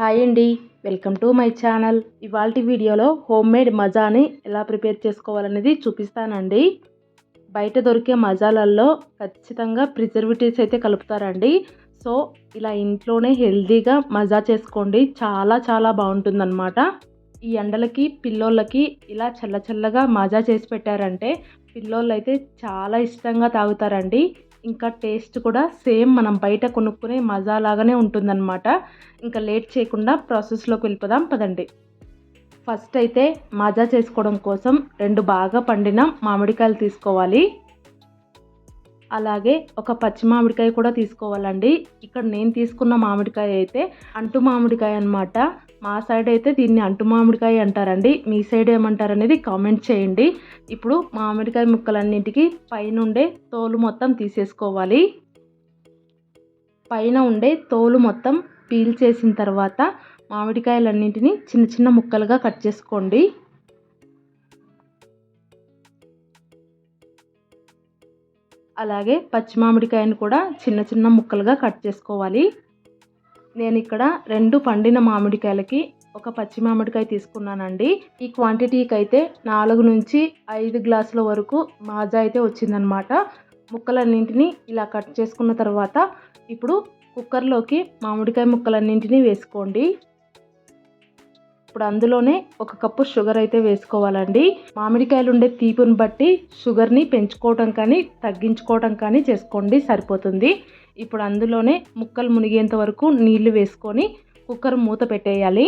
Hi అండి. Welcome to my channel. ఇవాళ వీడియోలో హోమ్ మేడ్ మజాని ఎలా ప్రిపేర్ చేసుకోవాలనేది చూపిస్తానండి. బయట దొరికే మజాలల్లో ఖచ్చితంగా ప్రిజర్వేటివ్స్ అయితే కలుపుతారండి. సో ఇలా ఇంట్లోనే హెల్తీగా మజా చేసుకోండి. చాలా చాలా బాగుంటుందన్నమాట. ఈ ఎండలకి పిల్లోళ్ళకి ఇలా చల్ల చల్లగా మజా చేసి పెట్టారంటే పిల్లోళ్ళు అయితే చాలా ఇష్టంగా తాగుతారండి. ఇంకా టేస్ట్ కూడా సేమ్ మనం బయట కొనుక్కునే మజా లాగానే ఉంటుందన్నమాట. ఇంకా లేట్ చేయకుండా ప్రాసెస్లోకి వెళ్ళిపోదాం పదండి. ఫస్ట్ అయితే మజా చేసుకోవడం కోసం రెండు బాగా పండిన మామిడికాయలు తీసుకోవాలి. అలాగే ఒక పచ్చి మామిడికాయ కూడా తీసుకోవాలండి. ఇక్కడ నేను తీసుకున్న మామిడికాయ అయితే అంటు మామిడికాయ అనమాట మా సైడ్ అయితే దీన్ని అంటు మామిడికాయ అంటారండి. మీ సైడ్ ఏమంటారు అనేది కామెంట్ చేయండి. ఇప్పుడు మామిడికాయ ముక్కలన్నింటికి పైన ఉండే తోలు మొత్తం తీసేసుకోవాలి. పైన ఉండే తోలు మొత్తం పీల్ చేసిన తర్వాత మామిడికాయలన్నింటినీ చిన్న చిన్న ముక్కలుగా కట్ చేసుకోండి. అలాగే పచ్చి మామిడికాయను కూడా చిన్న చిన్న ముక్కలుగా కట్ చేసుకోవాలి. నేను ఇక్కడ రెండు పండిన మామిడికాయలకి ఒక పచ్చి మామిడికాయ తీసుకున్నానండి. ఈ క్వాంటిటీకి అయితే నాలుగు నుంచి ఐదు గ్లాసుల వరకు మాజా అయితే వచ్చిందనమాట. ముక్కలన్నింటినీ ఇలా కట్ చేసుకున్న తర్వాత ఇప్పుడు కుక్కర్లోకి మామిడికాయ ముక్కలన్నింటినీ వేసుకోండి. ఇప్పుడు అందులోనే ఒక కప్పు షుగర్ అయితే వేసుకోవాలండి. మామిడికాయలు ఉండే తీపుని బట్టి షుగర్ని పెంచుకోవటం కానీ తగ్గించుకోవటం కానీ చేసుకోండి సరిపోతుంది. ఇప్పుడు అందులోనే ముక్కలు మునిగేంత వరకు నీళ్ళు వేసుకొని కుక్కర్ మూత పెట్టేయాలి.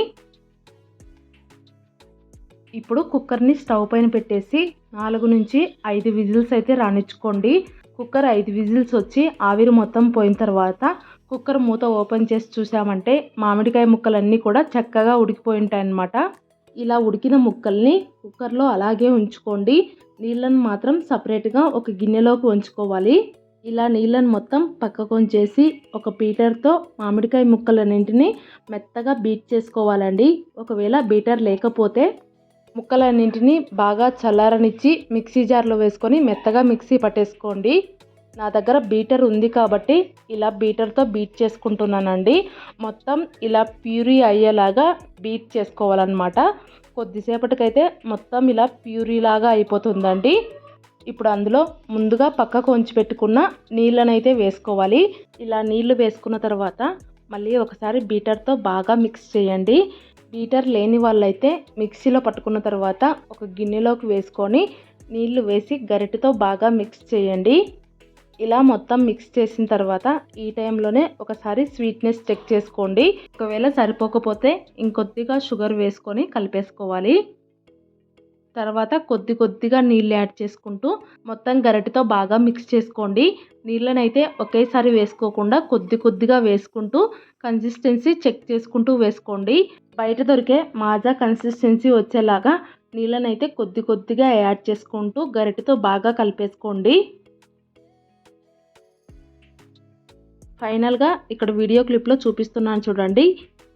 ఇప్పుడు కుక్కర్ని స్టవ్ పైన పెట్టేసి నాలుగు నుంచి ఐదు విజిల్స్ అయితే రాణించుకోండి కుక్కర్ ఐదు విజిల్స్ వచ్చి ఆవిరి మొత్తం పోయిన తర్వాత కుక్కర్ మూత ఓపెన్ చేసి చూసామంటే మామిడికాయ ముక్కలన్నీ కూడా చక్కగా ఉడికిపోయి ఉంటాయన్నమాట ఇలా ఉడికిన ముక్కల్ని కుక్కర్లో అలాగే ఉంచుకోండి. నీళ్ళను మాత్రం సపరేట్గా ఒక గిన్నెలోకి ఉంచుకోవాలి. ఇలా నీళ్ళను మొత్తం పక్కకు ఉంచేసి ఒక బీటర్తో మామిడికాయ ముక్కలన్నింటినీ మెత్తగా బీట్ చేసుకోవాలండి. ఒకవేళ బీటర్ లేకపోతే ముక్కలన్నింటినీ బాగా చల్లారనిచ్చి మిక్సీ జార్లో వేసుకొని మెత్తగా మిక్సీ పట్టేసుకోండి. నా దగ్గర బీటర్ ఉంది కాబట్టి ఇలా బీటర్తో బీట్ చేసుకుంటున్నానండి. మొత్తం ఇలా ప్యూరీ అయ్యేలాగా బీట్ చేసుకోవాలన్నమాట. కొద్దిసేపటికైతే మొత్తం ఇలా ప్యూరీ లాగా అయిపోతుందండి. ఇప్పుడు అందులో ముందుగా పక్కకు ఉంచి పెట్టుకున్న నీళ్ళనైతే వేసుకోవాలి. ఇలా నీళ్ళు వేసుకున్న తర్వాత మళ్ళీ ఒకసారి బీటర్తో బాగా మిక్స్ చేయండి. బీటర్ లేని వాళ్ళైతే మిక్సీలో పట్టుకున్న తర్వాత ఒక గిన్నెలోకి వేసుకొని నీళ్ళు వేసి గరిటెతో బాగా మిక్స్ చేయండి. ఇలా మొత్తం మిక్స్ చేసిన తర్వాత ఈ టైంలోనే ఒకసారి స్వీట్నెస్ చెక్ చేసుకోండి. ఒకవేళ సరిపోకపోతే ఇంకొద్దిగా షుగర్ వేసుకొని కలిపేసుకోవాలి. తర్వాత కొద్ది కొద్దిగా నీళ్ళు యాడ్ చేసుకుంటూ మొత్తం గరిటెతో బాగా మిక్స్ చేసుకోండి. నీళ్ళనైతే ఒకేసారి వేసుకోకుండా కొద్ది కొద్దిగా వేసుకుంటూ కన్సిస్టెన్సీ చెక్ చేసుకుంటూ వేసుకోండి. బయట దొరికే మాజా కన్సిస్టెన్సీ వచ్చేలాగా నీళ్ళనైతే కొద్ది కొద్దిగా యాడ్ చేసుకుంటూ గరిటెతో బాగా కలిపేసుకోండి. ఫైనల్గా ఇక్కడ వీడియో క్లిప్లో చూపిస్తున్నాను చూడండి.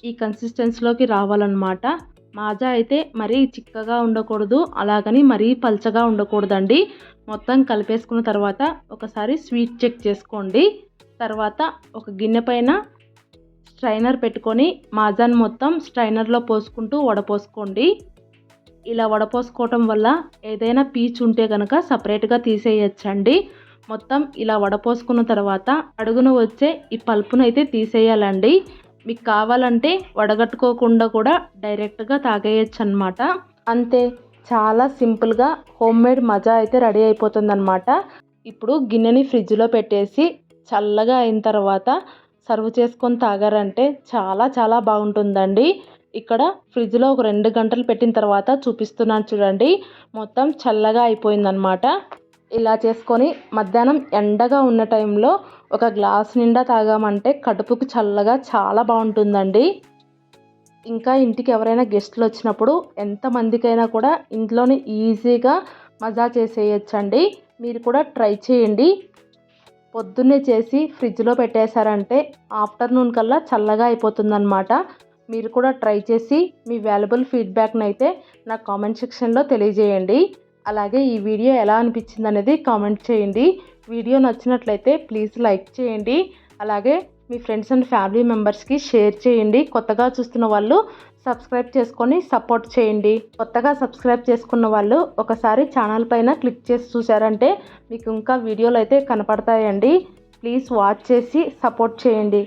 ఈ కన్సిస్టెన్సీలోకి రావాలన్నమాట. మాజా అయితే మరీ చిక్కగా ఉండకూడదు అలాగని మరీ పల్చగా ఉండకూడదండి. మొత్తం కలిపేసుకున్న తర్వాత ఒకసారి స్వీట్ చెక్ చేసుకోండి. తర్వాత ఒక గిన్నె పైన స్ట్రైనర్ పెట్టుకొని మాజాని మొత్తం స్ట్రైనర్లో పోసుకుంటూ వడపోసుకోండి. ఇలా వడపోసుకోవటం వల్ల ఏదైనా పీచ్ ఉంటే కనుక సపరేట్గా తీసేయచ్చండి. మొత్తం ఇలా వడపోసుకున్న తర్వాత అడుగున వచ్చే ఈ పల్పును అయితే తీసేయాలండి. మీకు కావాలంటే వడగట్టుకోకుండా కూడా డైరెక్ట్గా తాగేయచ్చు అనమాట అంతే చాలా సింపుల్గా హోమ్ మేడ్ మజా అయితే రెడీ అయిపోతుందన్నమాట. ఇప్పుడు గిన్నెని ఫ్రిడ్జ్లో పెట్టేసి చల్లగా అయిన తర్వాత సర్వ్ చేసుకొని తాగారంటే చాలా చాలా బాగుంటుందండి. ఇక్కడ ఫ్రిడ్జ్లో ఒక రెండు గంటలు పెట్టిన తర్వాత చూపిస్తున్నాను చూడండి. మొత్తం చల్లగా అయిపోయిందనమాట ఇలా చేసుకొని మధ్యాహ్నం ఎండగా ఉన్న టైంలో ఒక గ్లాస్ నిండా తాగామంటే కడుపుకు చల్లగా చాలా బాగుంటుందండి. ఇంకా ఇంటికి ఎవరైనా గెస్ట్లు వచ్చినప్పుడు ఎంతమందికైనా కూడా ఇంట్లోనే ఈజీగా మజా చేసేయచ్చండి. మీరు కూడా ట్రై చేయండి. పొద్దున్నే చేసి ఫ్రిడ్జ్లో పెట్టేశారంటే ఆఫ్టర్నూన్ కల్లా చల్లగా అయిపోతుందన్నమాట. మీరు కూడా ట్రై చేసి మీ వాల్యుబుల్ ఫీడ్బ్యాక్ని అయితే నా కామెంట్ సెక్షన్లో తెలియజేయండి. అలాగే ఈ వీడియో ఎలా అనిపించింది అనేది కామెంట్ చేయండి. వీడియో నచ్చినట్లయితే ప్లీజ్ లైక్ చేయండి. అలాగే మీ ఫ్రెండ్స్ అండ్ ఫ్యామిలీ మెంబర్స్కి షేర్ చేయండి. కొత్తగా చూస్తున్న వాళ్ళు సబ్స్క్రైబ్ చేసుకొని సపోర్ట్ చేయండి. కొత్తగా సబ్స్క్రైబ్ చేసుకున్న వాళ్ళు ఒకసారి ఛానల్ పైన క్లిక్ చేసి చూసారంటే మీకు ఇంకా వీడియోలు అయితే కనపడతాయండి. ప్లీజ్ వాచ్ చేసి సపోర్ట్ చేయండి.